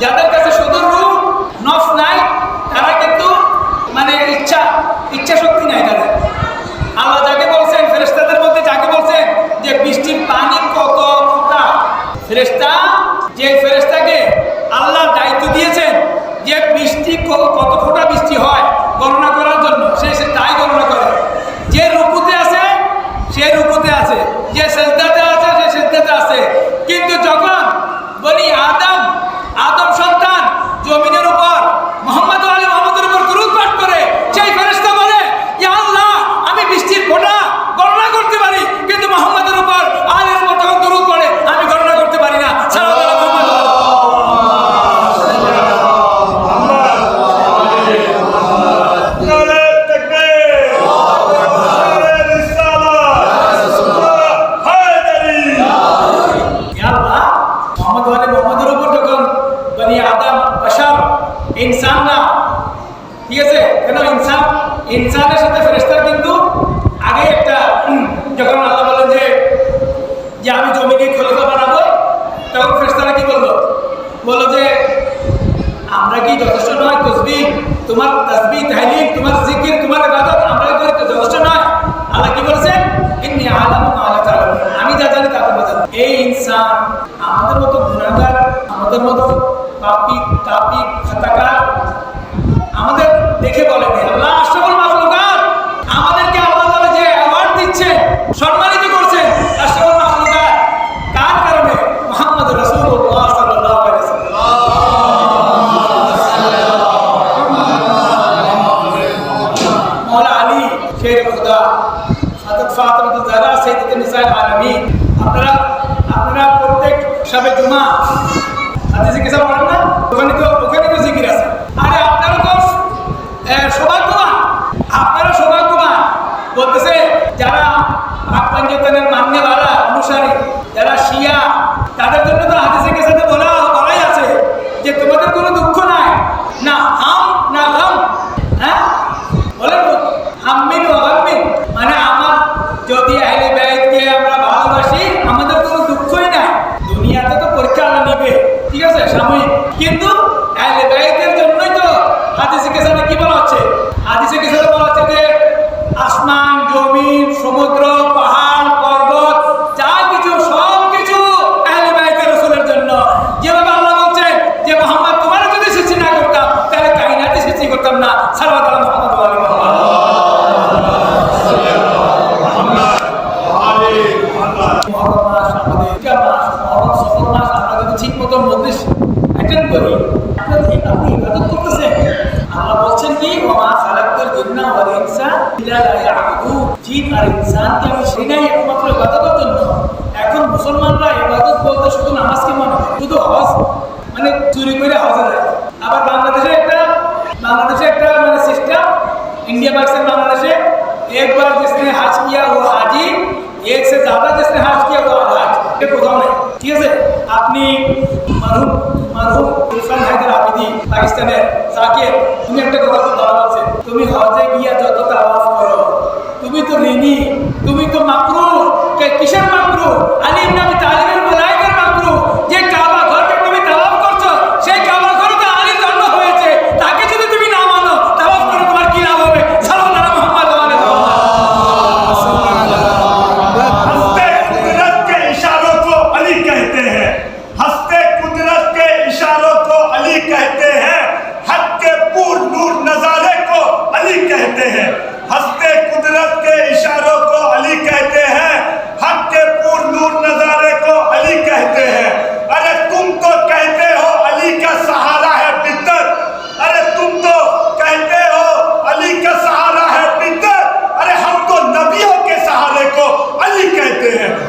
亚当格斯。বলো যে, আমরা কি যথেষ্ট নয়? তসবি তোমার তসবি তাহলিম তোমার জিকির, তোমার ইবাদত, আমরা কি যথেষ্ট নয়। আল্লাহ কি বলেছেন? ইন্নি আলামু মা আমি যা জানি তা তোমরা জানো। এই ইনসান আমাদের সৈয়দিন আপনারা আপনারা প্রত্যেক সবে জুমা হাদিসে কিসা পড়েন না? আপনি মারহুম পাকিস্তানের। তাকে তুমি একটা কথা খুব ভালো বলছে তুমি হজে গিয়া যত আওয়াজ করো, তুমি তো ঋণী তুমি তো মাকরু কিসের মাকরু আলিম নামে আবি कहते हैं, हँसते कुदरत के इशारों को अली कहते हैं, हक के पूर्ण नूर नजारे को अली कहते हैं। अरे तुम तो कहते हो अली का सहारा है पितर अरे तुम तो कहते हो अली का सहारा है पितर अरे हम तो नबियों के सहारे को अली कहते हैं।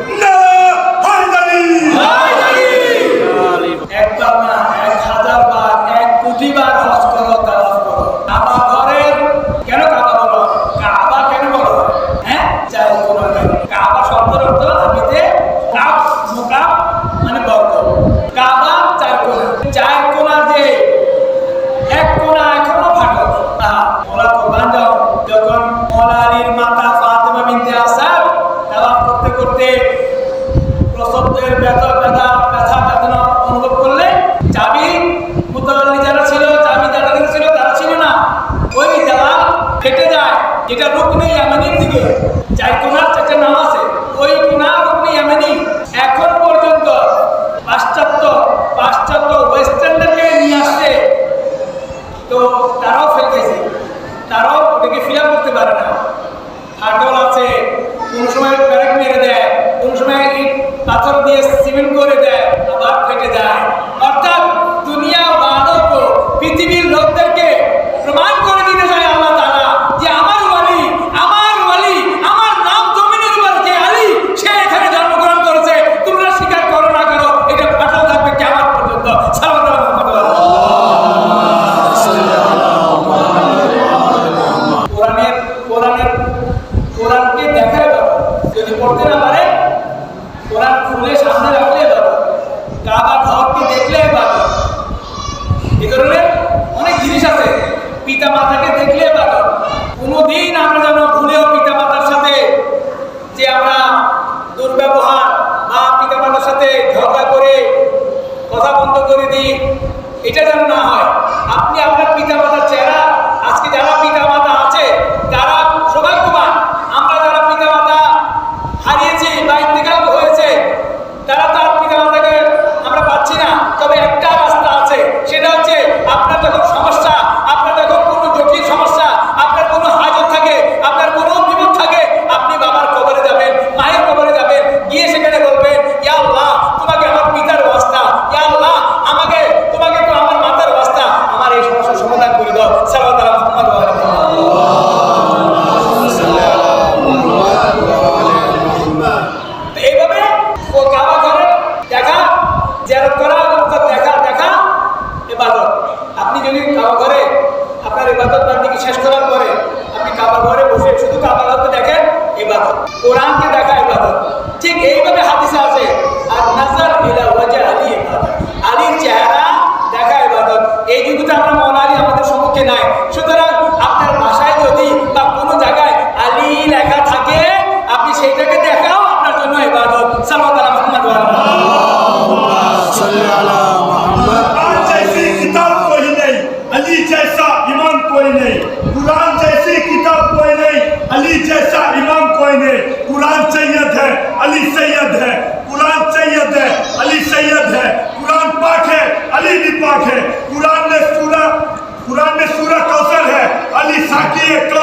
পিতা মাতাকে দেখলে বাবা কোনোদিন আমরা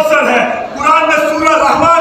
मौसर है। कुरान में सूरह रहमान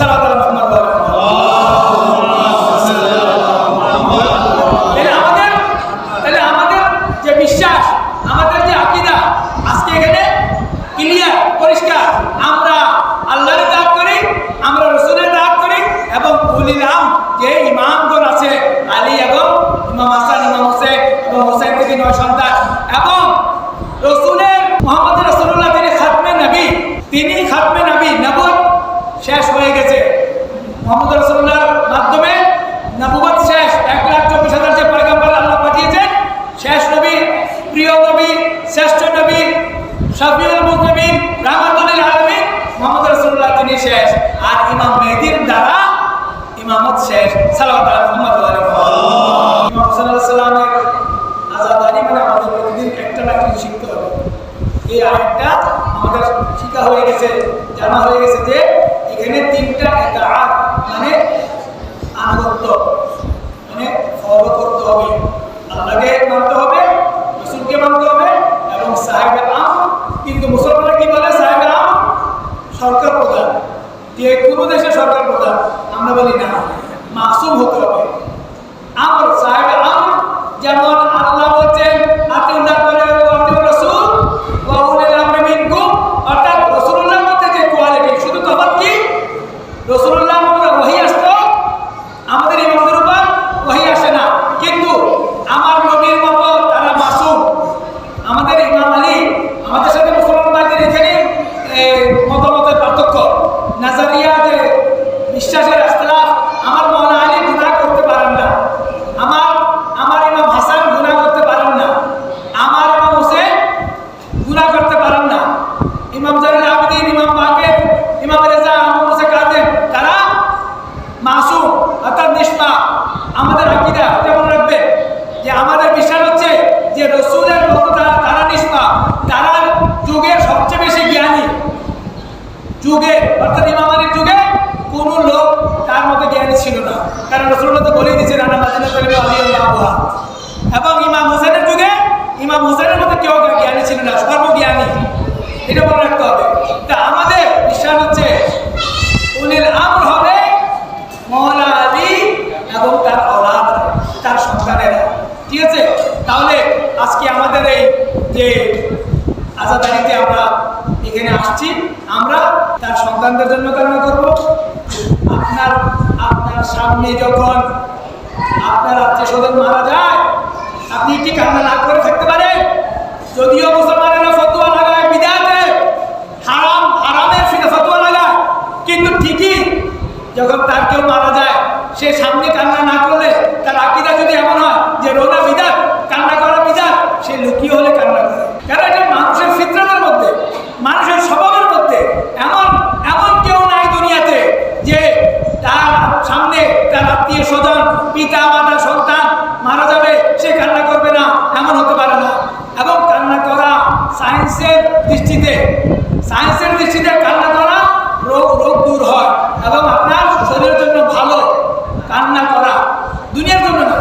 সালাত শফিউল মুসলিমিন রাহমাতুল আলামিন, মোহাম্মদ রাসূলুল্লাহ, তিনি শেষ। আর ইমাম মেহদির দ্বারা ইমামত শেষ। সালাম আলা মুহাম্মদ ইমাম হোসেন আলাইহিসসালামের আজাদারি মানে আমাদের প্রতিদিন একটা না কিছু শিখতে হবে। এই আয়াতটা আমাদের শিখা হয়ে গেছে, জানা হয়ে গেছে যে এখানে তিনটা একটা মানে আনুগত্য মানে ফলো করতে হবে। আল্লাহকে মানতে হবে। সরকার প্রধান আমরা বলি না। আজাদারিতে আমরা এখানে আসছি? আমরা তার সন্তানদের জন্য কারণ করব। আপনার আপনার সামনে যখন আপনার আত্মীয় স্বজন মারা যায়, আপনি কি কান্না না করে থাকতে পারেন? যদিও মুসলমানেরা ফতোয়া লাগায় বিদাতে হারাম, হারামের ফিরে ফতোয়া লাগায়, কিন্তু ঠিকই যখন তার কেউ মারা যায়, সে সামনে কান্না না করলে তার আকিদা যদি এমন হয় যে রোনা বিদাত কান্না করা বিদাত সে লুকিয়ে হলে কান্না করে। কারণ এটা মানুষের ফিতরতের মধ্যে মানুষের স্বভাবের মধ্যে এমন এমন কেউ নাই দুনিয়াতে যে তার সামনে তার আত্মীয় স্বজন পিতা মাতা সন্তান মারা যাবে সে কান্না করবে না এমন হতে পারে না এবং কান্না করা সায়েন্সের দৃষ্টিতে সায়েন্সের দৃষ্টিতে কান্না করা রোগ রোগ দূর হয় এবং আপনার শরীরের জন্য ভালো। কান্না করা দুনিয়ার জন্য না,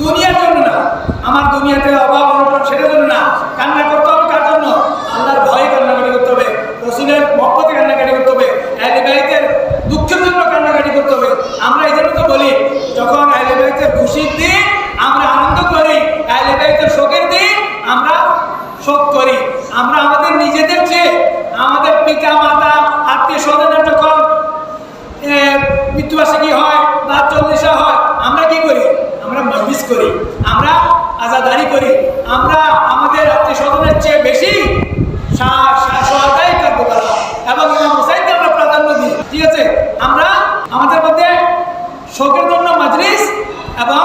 দুনিয়ার জন্য না। আমার দুনিয়াতে অভাব, অনটন সেটার জন্য না। কান্না করতে হবে কার জন্য? আল্লাহর ভয়ে কান্নাকাটি করতে হবে, রসুলের মহব্বতে কান্নাকাটি করতে হবে অ্যালিবাইতের দুঃখের জন্য কান্নাকাটি করতে হবে। আমরা এই জন্য তো বলি, যখন অ্যালিবাইতের খুশির দিন আমরা আনন্দ করি অ্যালিবাইতের শোকের দিন আমরা শোক করি। আমরা আমাদের নিজেদের চেয়ে আমাদের পিতা, মাতা, আত্মীয় স্বজনের যখন মৃত্যুবার্ষিকী হয় বা চল্লিশা হয়, আমরা কি করি? আমরা মজলিস করি, আমরা আজাদারি করি, আমরা আমাদের আত্মীয় স্বজনের চেয়ে বেশি সহায়তাই এবং ইমাম হুসাইনকে আমরা প্রাধান্য দিই। ঠিক আছে? আমরা আমাদের মধ্যে শোকের জন্য মজলিস এবং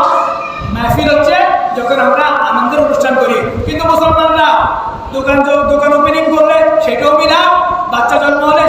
মাহফিল হচ্ছে যখন আমরা আনন্দের অনুষ্ঠান করি। কিন্তু মুসলমানরা দোকান সেটাও মিলাম বাচ্চা জন্ম হলে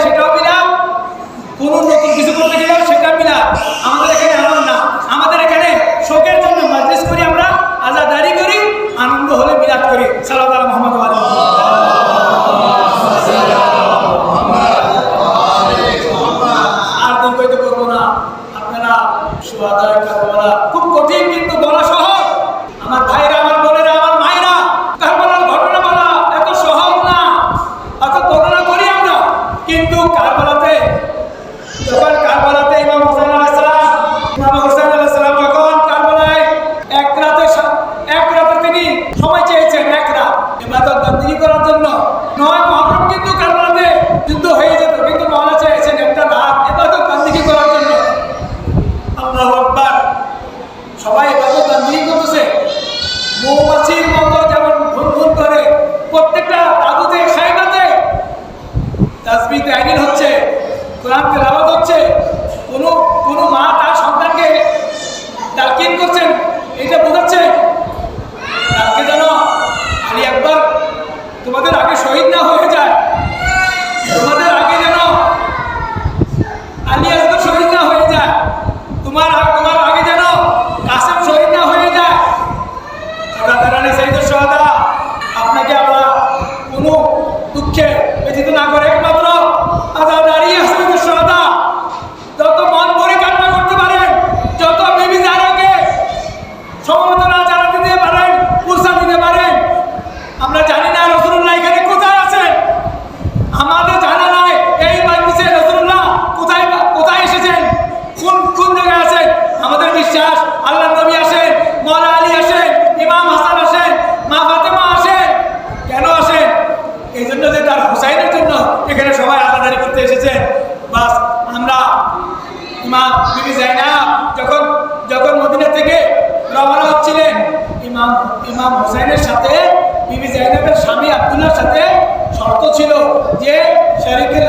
যে